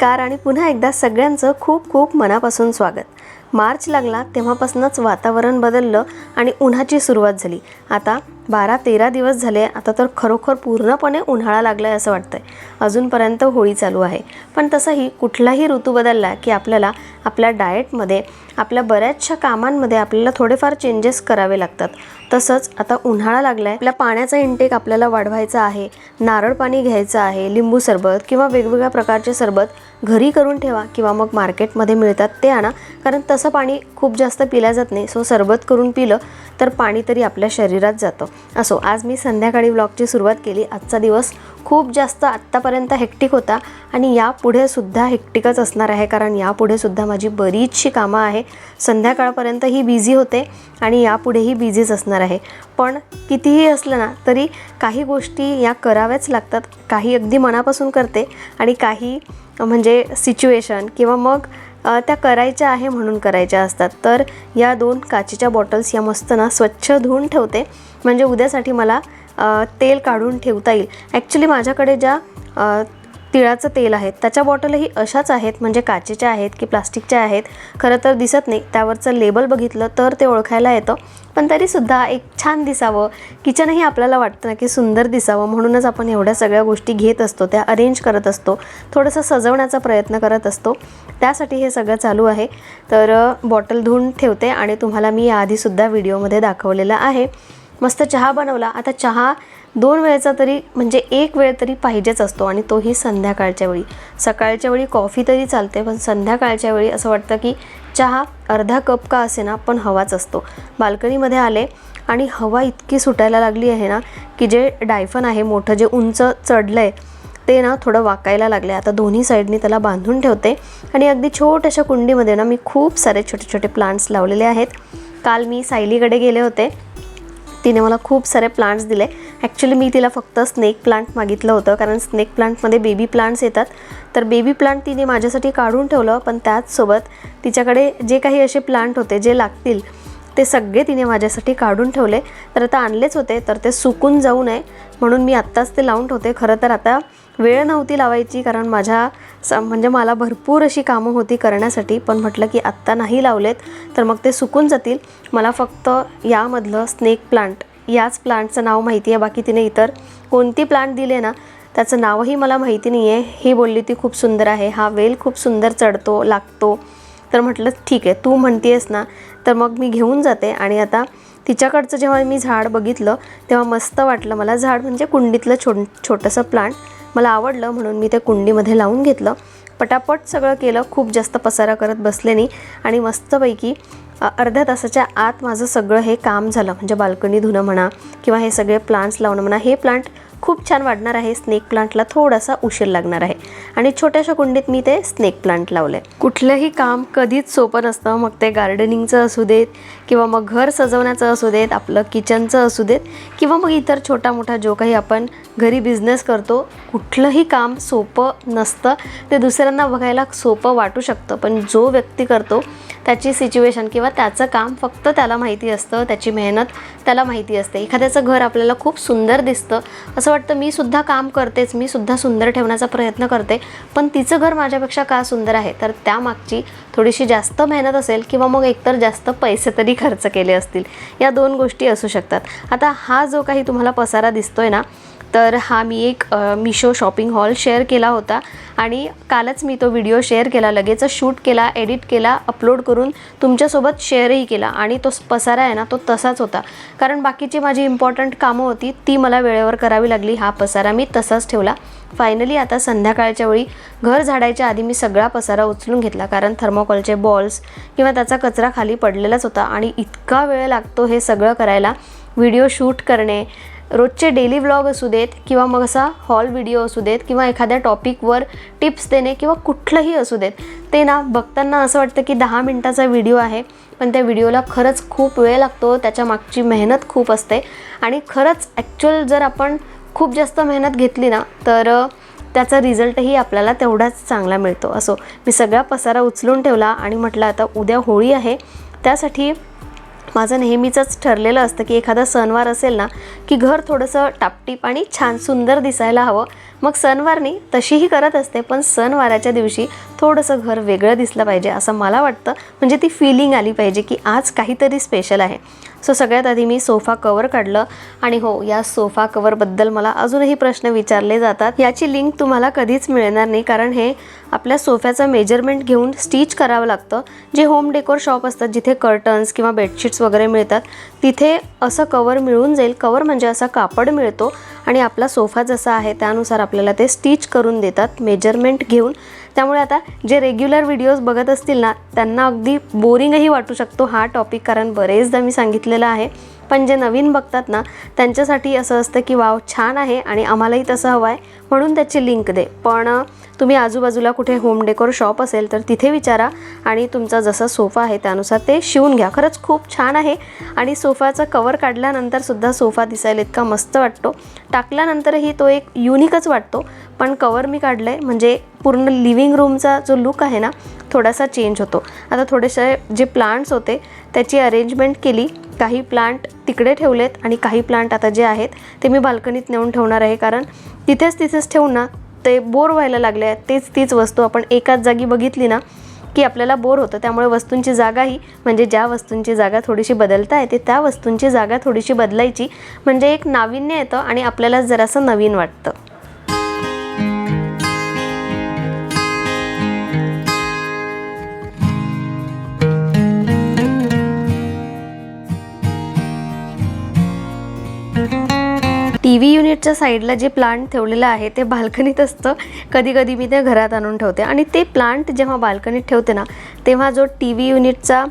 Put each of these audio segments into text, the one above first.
नमस्कार आणि पुन्हा एकदा सगळ्यांचं खूप खूप मनापासून स्वागत. मार्च लागला तेव्हापासूनच वातावरण बदललं आणि उन्हाची सुरुवात झाली. आता बारा तेरा दिवस झाले आता तर खरोखर पूर्णपणे उन्हाळा लागला आहे असं वाटतंय. अजूनपर्यंत होळी चालू आहे. पण तसंही कुठलाही ऋतू बदलला की आपल्याला आपल्या डाएटमध्ये आपल्या बऱ्याचशा कामांमध्ये आपल्याला थोडेफार चेंजेस करावे लागतात. तसंच आता उन्हाळा लागला आहे आपल्या पाण्याचा इंटेक आपल्याला वाढवायचा आहे. नारळ पाणी घ्यायचं आहे लिंबू सरबत किंवा वेगवेगळ्या प्रकारचे सरबत घरी करून ठेवा किंवा मग मार्केटमध्ये मिळतात ते आणा. कारण तसं पाणी खूप जास्त पिल्या जात नाही. सो सरबत करून पिलं तर पाणी तरी आपल्या शरीरात जातं. असो आज मी संध्याकाळी व्लॉगची सुरुवात केली. आजचा दिवस खूप जास्त आत्तापर्यंत हेक्टिक होता आणि यापुढे सुद्धा हेक्टिकच असणार आहे. कारण यापुढे सुद्धा माझी बरीचशी कामं आहे. संध्याकाळपर्यंत ही बिझी होते आणि यापुढेही बिझीच असणार आहे. पण कितीही असलं ना तरी काही गोष्टी या कराव्याच लागतात. काही अगदी मनापासून करते आणि काही म्हणजे सिच्युएशन किंवा मग त्या करायच्या आहे म्हणून करायच्या असतात. तर या दोन काचेच्या बॉटल्स या मस्त ना स्वच्छ धुवून ठेवते. म्हणजे उद्यासाठी मला तेल काढून ठेवता येईल. ॲक्च्युली माझ्याकडे ज्या तिळाचं तेल आहे त्याच्या बॉटलही अशाच आहेत म्हणजे काचेच्या आहेत की प्लास्टिकच्या आहेत. खरं तर दिसत नाही त्यावरचं लेबल बघितलं तर ते ओळखायला येतं. पण तरीसुद्धा एक छान दिसावं. किचनही आपल्याला वाटतं ना की सुंदर दिसावं म्हणूनच आपण एवढ्या सगळ्या गोष्टी घेत असतो त्या अरेंज करत असतो. थोडंसं सजवण्याचा प्रयत्न करत असतो. त्यासाठी हे सगळं चालू आहे. तर बॉटल धुवून ठेवते आणि तुम्हाला मी याआधीसुद्धा व्हिडिओमध्ये दाखवलेलं आहे. मस्त चहा बनवला. आता चहा दोन वेळेचा तरी म्हणजे एक वेळ तरी पाहिजेच असतो आणि तोही संध्याकाळच्या वेळी. सकाळच्या वेळी कॉफी तरी चालते पण संध्याकाळच्या वेळी असं वाटतं की चहा अर्धा कप का असे ना पण हवाच असतो. बाल्कनीमध्ये आले आणि हवा इतकी सुटायला लागली आहे ना की जे डायफन आहे मोठं जे उंच चढलं आहे ते ना थोडं वाकायला लागले आता दोन्ही साईडनी त्याला बांधून ठेवते आणि अगदी छोट्याशा कुंडीमध्ये ना मी खूप सारे छोटे छोटे प्लांट्स लावलेले आहेत. काल मी सायलीकडे गेले होते. तिने मला खूप सारे प्लांट्स दिले. ॲक्च्युली मी तिला फक्त स्नेक प्लांट मागितलं होतं कारण स्नेक प्लांटमध्ये बेबी प्लांट्स येतात. तर बेबी प्लांट तिने माझ्यासाठी काढून ठेवलं पण त्याचसोबत तिच्याकडे जे काही असे प्लांट होते जे लागतील ते सगळे तिने माझ्यासाठी काढून ठेवले. तर आता आणलेच होते तर ते सुकून जाऊ नये म्हणून मी आत्ताच ते लावून ठेवते. खरं तर आता वेळ नव्हती लावायची कारण माझ्या स म्हणजे मला भरपूर अशी कामं होती करण्यासाठी. पण म्हटलं की आत्ता नाही लावलेत तर मग ते सुकून जातील. मला फक्त यामधलं स्नेक प्लांट याच प्लांटचं नाव माहिती आहे बाकी तिने इतर कोणती प्लांट दिले ना त्याचं नावही मला माहिती नाही आहे ही बोलली ती खूप सुंदर आहे हा वेल खूप सुंदर चढतो लागतो. तर म्हटलं ठीक आहे तू म्हणतीयस ना तर मग मी घेऊन जाते. आणि आता तिच्याकडचं जेव्हा मी झाड बघितलं तेव्हा मस्त वाटलं मला. झाड म्हणजे कुंडीतलं छो छोटंसं प्लांट. मला आवडलं म्हणून मी ते कुंडीमध्ये लावून घेतलं. पटापट सगळं केलं खूप जास्त पसारा करत बसले नाही आणि मस्तपैकी अर्ध्या तासाच्या आत माझं सगळं हे काम झालं. म्हणजे बाल्कनी धुणं म्हणा किंवा हे सगळे प्लांट्स लावणं म्हणा हे प्लांट खूप छान वाढणार आहे. स्नेक प्लांटला थोडासा उशीर लागणार आहे. आणि छोट्याशा कुंडीत मी ते स्नेक प्लांट लावले कुठलंही काम कधीच सोपं नसतं. मग ते गार्डनिंगचं असू देत किंवा मग घर सजवण्याचं असू देत आपलं किचनचं असू देत किंवा मग इतर छोटा मोठा जो काही आपण घरी बिझनेस करतो कुठलंही काम सोपं नसतं ते दुसऱ्यांना बघायला सोपं वाटू शकतं. पण जो व्यक्ती करतो त्याची सिच्युएशन किंवा त्याचं काम फक्त त्याला माहिती असतं त्याची मेहनत त्याला माहिती असते. एखाद्याचं घर आपल्याला खूप सुंदर दिसतं. असं वाटतं मी सुद्धा काम करतेच मी सुद्धा सुंदर ठेवण्याचा प्रयत्न करते पण तिचं घर माझ्यापेक्षा का सुंदर आहे? तर त्यामागची थोडीशी जास्त मेहनत असेल किंवा मग एकतर जास्त पैसे तरी खर्च केले असतील. या दोन गोष्टी असू शकतात. आता हा जो काही तुम्हाला पसारा दिसतोय ना तर हा मी एक मिशो शॉपिंग हॉल शेअर केला होता. आणि कालच मी तो व्हिडिओ शेअर केला लगेच शूट केला एडिट केला अपलोड करून तुमच्यासोबत शेअरही केला. आणि तो पसारा आहे ना तो तसाच होता. कारण बाकीची माझी इम्पॉर्टंट कामं होती ती मला वेळेवर करावी लागली. हा पसारा मी तसाच ठेवला. फायनली आता संध्याकाळच्या वेळी घर झाडायच्या आधी मी सगळा पसारा उचलून घेतला. कारण थर्मोकॉलचे बॉल्स किंवा त्याचा कचरा खाली पडलेलाच होता. आणि इतका वेळ लागतो हे सगळं करायला. व्हिडिओ शूट करणे रोजचे डेली व्लॉग असू देत किंवा मग असा हॉल व्हिडिओ असू देत किंवा एखाद्या टॉपिकवर टिप्स देणे किंवा कुठलंही असू देत ते ना बघताना असं वाटतं की दहा मिनटाचा व्हिडिओ आहे पण त्या व्हिडिओला खरंच खूप वेळ लागतो त्याच्या मागची मेहनत खूप असते. आणि खरंच ॲक्च्युअल जर आपण खूप जास्त मेहनत घेतली ना तर त्याचा रिझल्टही आपल्याला तेवढाच चांगला मिळतो. असो मी सगळा पसारा उचलून ठेवला आणि म्हटलं आता उद्या होळी आहे त्यासाठी माझं नेहमीचंच ठरलेलं असतं की एखादा सणवार असेल ना की घर थोडंसं टापटीप आणि छान सुंदर दिसायला हवं. मग सणवारनी तशीही करत असते पण सणवाराच्या दिवशी थोडंसं घर वेगळं दिसलं पाहिजे असं मला वाटतं. म्हणजे ती फिलिंग आली पाहिजे की आज काहीतरी स्पेशल आहे. सो सगळ्यात आधी मी सोफा कवर काढलं. आणि हो या सोफा कवरबद्दल मला अजूनही प्रश्न विचारले जातात. याची लिंक तुम्हाला कधीच मिळणार नाही कारण हे आपल्या सोफ्याचं मेजरमेंट घेऊन स्टिच करावं लागतं. जे होम डेकोर शॉप असतात जिथे कर्टन्स किंवा बेडशीट्स वगैरे मिळतात तिथे असं कवर मिळून जाईल. कवर म्हणजे असा कापड मिळतो. आणि आपला सोफा जसा आहे त्यानुसार आपल्याला ते स्टिच करून देतात. मेजरमेंट घेऊन त्यामुळे आता जे रेग्युलर व्हिडिओज बघत असतील ना त्यांना अगदी बोरिंगही वाटू शकतो हा टॉपिक कारण बरेचदा मी सांगितलेलं आहे. पण जे नवीन बघतात ना त्यांच्यासाठी असं असतं की वाव छान आहे आणि आम्हालाही तसं हवं आहे म्हणून त्याची लिंक दे. पण तुम्ही आजूबाजूला कुठे होम डेकोर शॉप असेल तर तिथे विचारा आणि तुमचा जसा सोफा आहे त्यानुसार ते शिवून घ्या. खरंच खूप छान आहे. आणि सोफाचं कवर काढल्यानंतर सुद्धा सोफा दिसायला इतका मस्त वाटतो. टाकल्यानंतरही तो एक युनिकच वाटतो. पण कवर मी काढलं आहे म्हणजे पूर्ण लिव्हिंग रूमचा जो लुक आहे ना थोडासा चेंज होतो. आता थोडेसे जे प्लांट्स होते त्याची अरेंजमेंट केली. काही प्लांट तिकडे ठेवलेत आणि काही प्लांट आता जे आहेत ते मी बाल्कनीत नेऊन ठेवणार आहे. कारण तिथेच तिथेच ठेवून ना ते बोर व्हायला लागले आहेत. तेच तीच वस्तू आपण एकाच जागी बघितली ना की आपल्याला बोर होतं. त्यामुळे वस्तूंची जागाही म्हणजे ज्या वस्तूंची जागा थोडीशी बदलता येते त्या वस्तूंची जागा थोडीशी बदलायची म्हणजे एक नाविन्य येतं आणि आपल्याला जरासं नवीन वाटतं. युनिटच्या साईडला जे प्लांट ठेवलेलं आहे ते बाल्कनीत असतं. कधी कधी मी ते घरात आणून ठेवते. आणि ते प्लांट जेव्हा बाल्कनीत ठेवते ना तेव्हा जो टी व्ही युनिटचा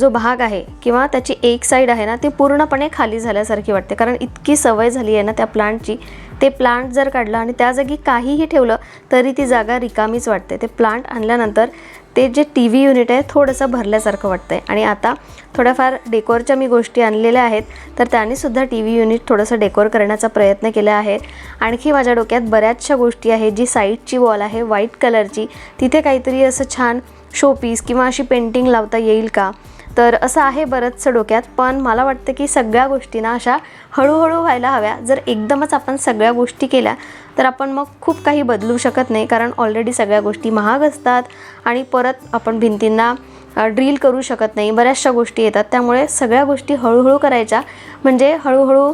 जो भाग आहे किंवा त्याची एक साईड आहे ना ती पूर्णपणे खाली झाल्यासारखी वाटते. कारण इतकी सवय झाली आहे ना त्या प्लांटची ते प्लांट जर काढलं आणि त्या जागी काहीही ठेवलं तरी ती जागा रिकामीच वाटते. ते प्लांट आणल्यानंतर ते जे टी व्ही युनिट आहे थोडंसं भरल्यासारखं वाटतं आहे आणि आता थोड्याफार डेकोरच्या मी गोष्टी आणलेल्या आहेत तर त्यांनीसुद्धा टी व्ही युनिट थोडंसं डेकोर करण्याचा प्रयत्न केला आहे. आणखी माझ्या डोक्यात बऱ्याचशा गोष्टी आहेत जी साईडची वॉल आहे व्हाईट कलरची. तिथे काहीतरी असं छान शोपीस किंवा अशी पेंटिंग लावता येईल का? तर असं आहे बरंचसं डोक्यात पण मला वाटतं की सगळ्या गोष्टींना अशा हळूहळू व्हायला हव्या. जर एकदमच आपण सगळ्या गोष्टी केल्या तर आपण मग खूप काही बदलू शकत नाही कारण ऑलरेडी सगळ्या गोष्टी महाग असतात आणि परत आपण भिंतींना ड्रिल करू शकत नाही. बऱ्याचशा गोष्टी येतात. त्यामुळे सगळ्या गोष्टी हळूहळू करायच्या. म्हणजे हळूहळू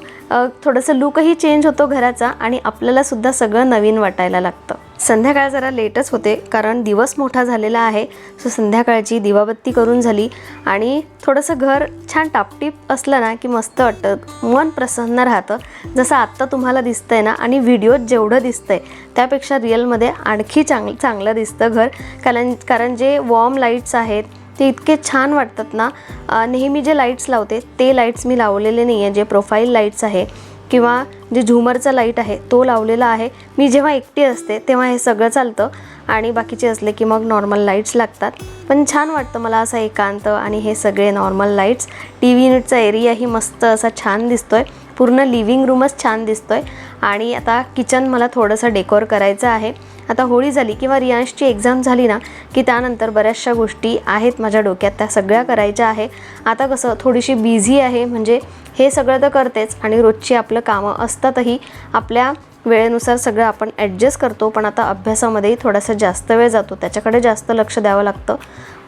थोडंसं लुकही चेंज होतो घराचा आणि आपल्यालासुद्धा सगळं नवीन वाटायला लागतं. संध्याकाळ जरा लेटच होते कारण दिवस मोठा झालेला आहे. सो संध्याकाळची दिवाबत्ती करून झाली आणि थोडंसं घर छान टापटीप असलं ना की मस्त वाटतं. मन प्रसन्न राहतं. जसं आत्ता तुम्हाला दिसतंय ना आणि व्हिडिओत जेवढं दिसतंय त्यापेक्षा रिअलमध्ये आणखी चांग चांगलं दिसतं घर. कारण कारण जे वॉर्म लाईट्स आहेत ते इतके छान वाटतात ना. नेहमी जे लाईट्स लावते ते लाईट्स मी लावलेले नाही आहे जे प्रोफाईल लाईट्स आहे किंवा जे झुमरचा लाइट आहे तो लावलेला आहे. मी जेव्हा एकटी असते तेव्हा हे सगळं चालतं आणि बाकीचे असले की मग नॉर्मल लाईट्स लागतात. पण छान वाटतं मला असं एकांत आणि हे सगळे नॉर्मल लाईट्स टी व्ही युनिटचा एरियाही मस्त असा छान दिसतोय. पूर्ण लिव्हिंग रूमच छान दिसतोय. आणि आता किचन मला थोडंसं डेकोर करायचं आहे. आता होळी झाली किंवा रियांशची एक्झाम झाली ना की त्यानंतर बऱ्याचशा गोष्टी आहेत माझ्या डोक्यात त्या सगळ्या करायच्या आहे. आता कसं थोडीशी बिझी आहे म्हणजे हे सगळं तर करतेच आणि रोजची आपलं कामं असतातही आपल्या वेळेनुसार सगळं आपण ॲडजस्ट करतो पण आता अभ्यासामध्येही थोडासा जास्त वेळ जातो त्याच्याकडे जास्त लक्ष द्यावं लागतं.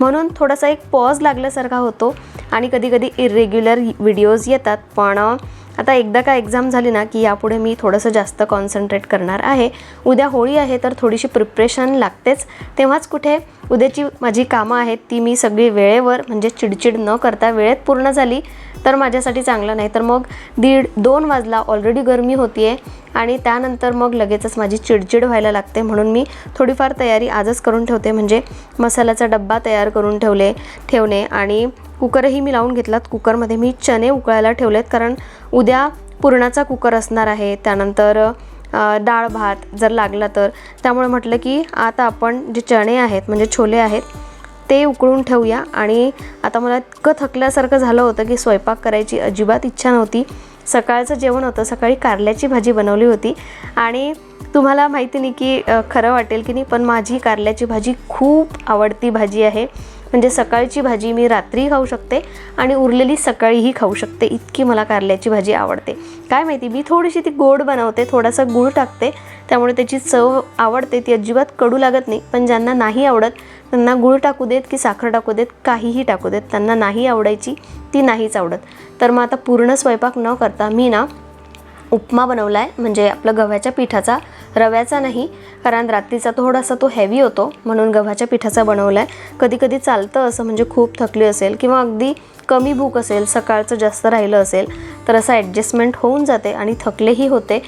म्हणून थोडासा एक पॉज लागल्यासारखा होतो आणि कधीकधी इरेग्युलर व्हिडिओज येतात पण आता एकदा का एक्झाम झाली ना की यापुढे मी थोडंसं जास्त कॉन्सन्ट्रेट करणार आहे. उद्या होळी आहे तर थोडीशी प्रिप्रेशन लागतेच. तेव्हाच कुठे उद्याची माझी कामं आहेत ती मी सगळी वेळेवर म्हणजे चिडचिड न करता वेळेत पूर्ण झाली. तर माझ्यासाठी चांगलं नाही. तर मग दीड दोन वाजला ऑलरेडी गरमी होती आहे आणि त्यानंतर मग लगेचच माझी चिडचिड व्हायला लागते. म्हणून मी थोडीफार तयारी आजच करून ठेवते. म्हणजे मसाल्याचा डब्बा तयार करून ठेवले ठेवणे आणि कुकरही मी लावून घेतलात. कुकरमध्ये मी चणे उकळायला ठेवलेत कारण उद्या पुरणाचा कुकर असणार आहे. त्यानंतर डाळ भात जर लागला तर. त्यामुळे म्हटलं की आता आपण जे चणे आहेत म्हणजे छोले आहेत ते उकळून ठेवूया. आणि आता मला इतकं थकल्यासारखं झालं होतं की स्वयंपाक करायची अजिबात इच्छा नव्हती. सकाळचं जेवण होतं. सकाळी कारल्याची भाजी बनवली होती. आणि तुम्हाला माहिती नाही की खरं वाटेल की नाही पण माझी कारल्याची भाजी खूप आवडती भाजी आहे. म्हणजे सकाळची भाजी मी रात्री खाऊ शकते आणि उरलेली सकाळीही खाऊ शकते. इतकी मला कारल्याची भाजी आवडते. काय माहिती मी थोडीशी ती गोड बनवते थोडासा गूळ टाकते त्यामुळे त्याची चव आवडते ती अजिबात कडू लागत नाही. पण ज्यांना नाही आवडत त्यांना गूळ टाकू देत की साखर टाकू देत काहीही टाकू देत त्यांना नाही आवडायची ती नाहीच आवडत. तर मग आता पूर्ण स्वयंपाक न करता मी ना उपमा बनवला आहे म्हणजे आपलं गव्हाच्या पिठाचा रव्याचा नाही कारण रात्रीचा थोडासा तो हेवी होतो म्हणून गव्हाच्या पिठाचा बनवला आहे कधी कधी चालतं असं म्हणजे खूप थकली असेल किंवा अगदी कमी भूक असेल सकाळचं जास्त राहिलं असेल तर असं ॲडजस्टमेंट होऊन जाते आणि थकलेही होते.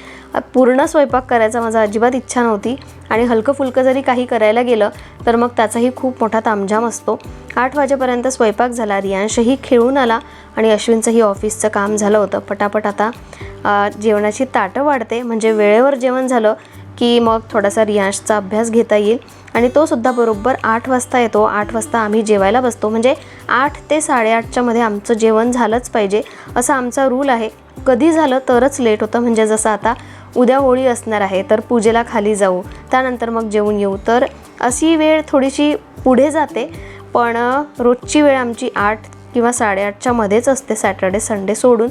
पूर्ण स्वयंपाक करायचा माझा अजिबात इच्छा नव्हती आणि हलकं फुलकं जरी काही करायला गेलं तर मग त्याचाही खूप मोठा तामझाम असतो. आठ वाजेपर्यंत स्वयंपाक झाला रियांशही खेळून आला आणि अश्विनचंही ऑफिसचं काम झालं होतं. पटापट आता जेवणाची ताटं वाढते. म्हणजे वेळेवर जेवण झालं की मग थोडासा रियांशचा अभ्यास घेता येईल. आणि तो सुद्धा बरोबर आठ वाजता येतो. आठ वाजता आम्ही जेवायला बसतो. म्हणजे आठ ते साडेआठच्या मध्ये आमचं जेवण झालंच पाहिजे. असा आमचा रूल आहे. कधी झालं तरच लेट होतं. म्हणजे जसं आता उद्या होळी असणार आहे तर पूजेला खाली जाऊ. त्यानंतर मग जेवून येऊ. तर अशी वेळ थोडीशी पुढे जाते. पण रोजची वेळ आमची आठ किंवा साडेआठच्या मध्येच असते. सॅटर्डे संडे सोडून.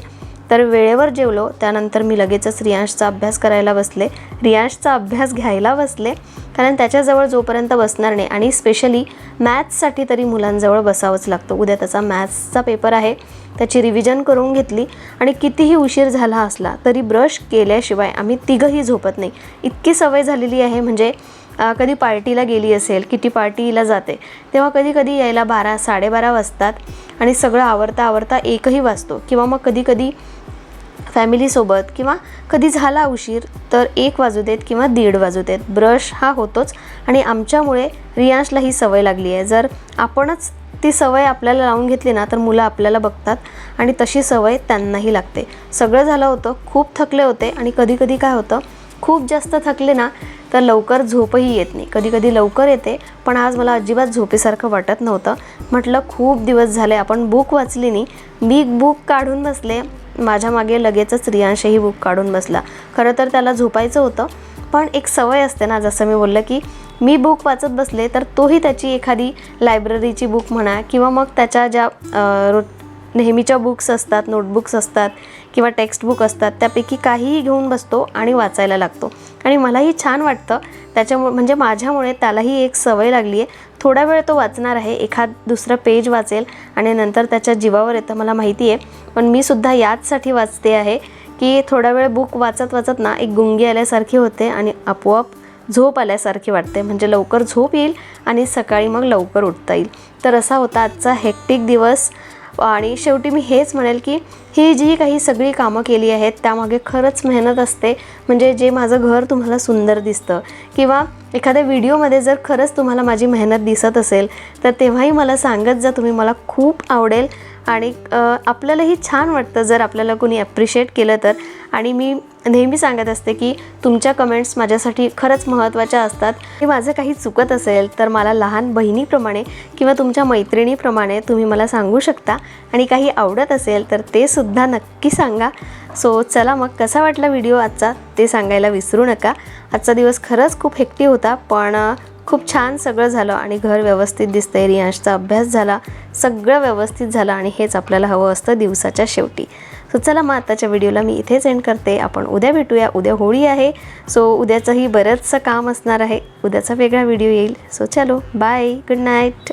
तर वेळेवर जेवलो त्यानंतर मी लगेचच रियांशचा अभ्यास करायला बसले. रियांशचा अभ्यास घ्यायला बसले कारण त्याच्याजवळ जोपर्यंत बसणार नाही आणि स्पेशली मॅथ्ससाठी तरी मुलांजवळ बसावंच लागतं. उद्या त्याचा मॅथ्सचा पेपर आहे त्याची रिव्हिजन करून घेतली आणि कितीही उशीर झाला असला तरी ब्रश केल्याशिवाय आम्ही तिघंही झोपत नाही. इतकी सवय झालेली आहे म्हणजे कधी पार्टीला गेली असेल किती पार्टीला जाते तेव्हा कधी कधी यायला बारा साडेबारा वाजतात आणि सगळं आवरता आवरता एकही वाजतो किंवा मग कधी कधी फॅमिलीसोबत किंवा कधी झाला उशीर तर एक वाजू देत किंवा दीड वाजू देत. ब्रश हा होतोच. आणि आमच्यामुळे रियांशला ही सवय लागली आहे. जर आपणच ती सवय आपल्याला लावून घेतली ना तर मुलं आपल्याला बघतात आणि तशी सवय त्यांनाही लागते. सगळं झालं होतं खूप थकले होते आणि कधी कधी काय होतं खूप जास्त थकले ना तर लवकर झोपही येत नाही. कधी कधी लवकर येते पण आज मला अजिबात झोपेसारखं वाटत नव्हतं. म्हटलं खूप दिवस झाले आपण बुक वाचली नाही. मी बुक काढून बसले. माझ्या मागे लगेचच रियांशही बुक काढून बसला. खरं तर त्याला झोपायचं होतं पण एक सवय असते ना जसं मी बोललं की मी बुक वाचत बसले तर तोही त्याची एखादी लायब्ररीची बुक म्हणा किंवा मग त्याच्या ज्या रो नेहमीच्या बुक्स असतात नोटबुक्स असतात किंवा टेक्स्ट बुक असतात त्यापैकी काहीही घेऊन बसतो आणि वाचायला लागतो. आणि मलाही छान वाटतं त्याच्यामुळे म्हणजे माझ्यामुळे त्यालाही एक सवय लागली आहे थोडा वेळ तो वाचणार आहे एखाद दुसरं पेज वाचेल आणि नंतर त्याच्या जीवावर येतं मला माहिती आहे. पण मी सुद्धा याचसाठी वाचते आहे की थोडा वेळ बुक वाचत वाचत ना एक गुंगी आल्यासारखी होते आणि आपोआप झोप आल्यासारखी वाटते. म्हणजे लवकर झोप येईल आणि सकाळी मग लवकर उठता येईल. तर असा होता आजचा हेक्टिक दिवस. आणि शेवटी मी हेच म्हणेल की ही जी काही सगळी कामं केली आहेत त्यामागे खरंच मेहनत असते. म्हणजे जे माझं घर तुम्हाला सुंदर दिसतं किंवा एखाद्या व्हिडिओमध्ये जर खरंच तुम्हाला माझी मेहनत दिसत असेल तर तेव्हाही मला सांगत जा तुम्ही मला खूप आवडेल. आणि आपल्यालाही छान वाटतं जर आपल्याला कोणी ॲप्रिशिएट केलं तर. आणि मी नेहमी सांगत असते की तुमच्या कमेंट्स माझ्यासाठी खरंच महत्त्वाच्या असतात. हे माझं काही चुकत असेल तर मला लहान बहिणीप्रमाणे किंवा तुमच्या मैत्रिणीप्रमाणे तुम्ही मला सांगू शकता. आणि काही आवडत असेल तर ते सुद्धा नक्की सांगा. सो चला मग कसा वाटला व्हिडिओ आजचा? ते सांगायला विसरू नका. आजचा दिवस खरंच खूप हेक्टी होता पण खूप छान सगळं झालं आणि घर व्यवस्थित दिसतंय. रियांशचा अभ्यास झाला सगळं व्यवस्थित झालं आणि हेच आपल्याला हवं असतं दिवसाच्या शेवटी. सो चला मग आताच्या व्हिडिओला मी इथेच एंड करते. आपण उद्या भेटूया. उद्या होळी आहे. सो उद्याचंही बरंचसं काम असणार आहे. उद्याचा वेगळा व्हिडिओ येईल. सो चलो बाय गुड नाईट